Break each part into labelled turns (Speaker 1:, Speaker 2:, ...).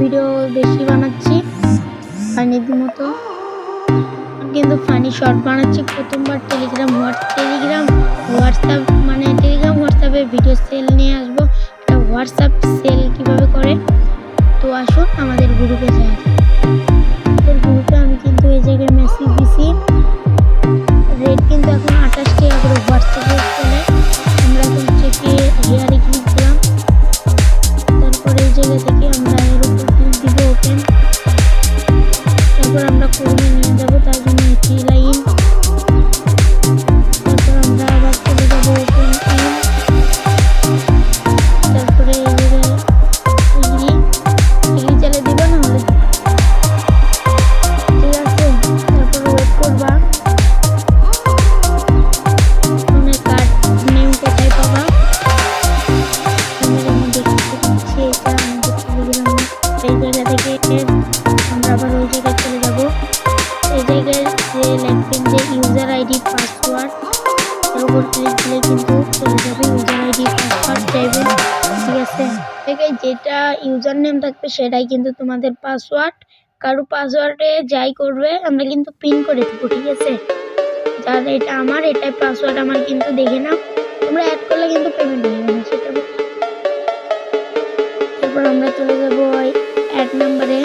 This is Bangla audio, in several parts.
Speaker 1: ভিডিও বেশি বানাচ্ছি ফানির মতো। কিন্তু ফানি শর্ট বানাচ্ছি। প্রথমবার টেলিগ্রাম টেলিগ্রাম হোয়াটসঅ্যাপ মানে টেলিগ্রাম হোয়াটসঅ্যাপে ভিডিও সেল নিয়ে আসব। এটা হোয়াটসঅ্যাপ সেল কীভাবে করে? তো আসুন আমাদের গ্রুপে যাই। গ্রুপে আমি কিন্তু এই জায়গায় লিখবেন যে ইউজার আইডি পাসওয়ার্ড কিন্তু চলে যাবে। ইউজার আইডি পাসওয়ার্ড চাইবেন ঠিক আছে? জায়গায় যেটা ইউজার নেম থাকবে সেটাই কিন্তু তোমাদের পাসওয়ার্ড কারও পাসওয়ার্ডে যাই করবে, আমরা কিন্তু পিন করে দেবো, ঠিক আছে? যার এটা আমার, এটাই পাসওয়ার্ড আমার কিন্তু দেখে নাও। তোমরা অ্যাড করলে কিন্তু পেমেন্ট হয়ে যাবে, সেটা তারপর আমরা চলে যাব অ্যাড নাম্বারে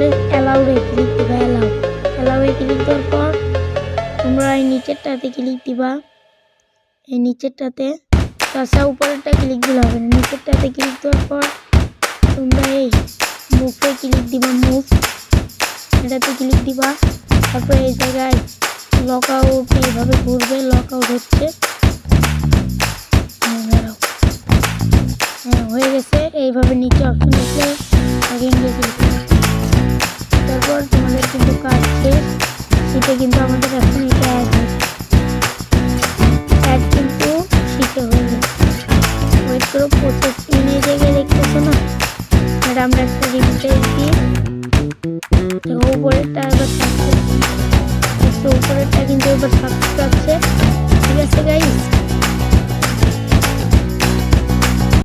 Speaker 1: আসলে অ্যালাউডে ক্লিক দিবা অ্যালাউ অ্যালাউয়ে ক্লিক দেওয়ার পর তোমরা এই নিচেরটাতে ক্লিক দিবা। এই নিচেরটাতে, তাছাড়া উপরেরটা ক্লিক দিলে হবে না। নিচেরটাতে ক্লিক দেওয়ার পর তোমরা এই মুভে ক্লিক দিবা মুভ এটাতে ক্লিক দিবা। তারপর এই জায়গায় লক আউট এইভাবে ঘুরবে লক আউট হচ্ছে হ্যাঁ হয়ে গেছে। এইভাবে নিচে অপশন আসলে আগেন গিয়ে কিন্তু শেষ সেটা কিন্তু আমাদের এখন এটা হয়েছে অ্যাড কিন্তু শিখে হয়ে গেছে। ওয়েট করো প্রসেস এই জায়গায় দেখতেছো না? এটা আমরা একটা রিফ্রেশ দিই তো উপরেরটা এবার থাকছে একটু উপরেরটা কিন্তু এবার থাকতে পারছে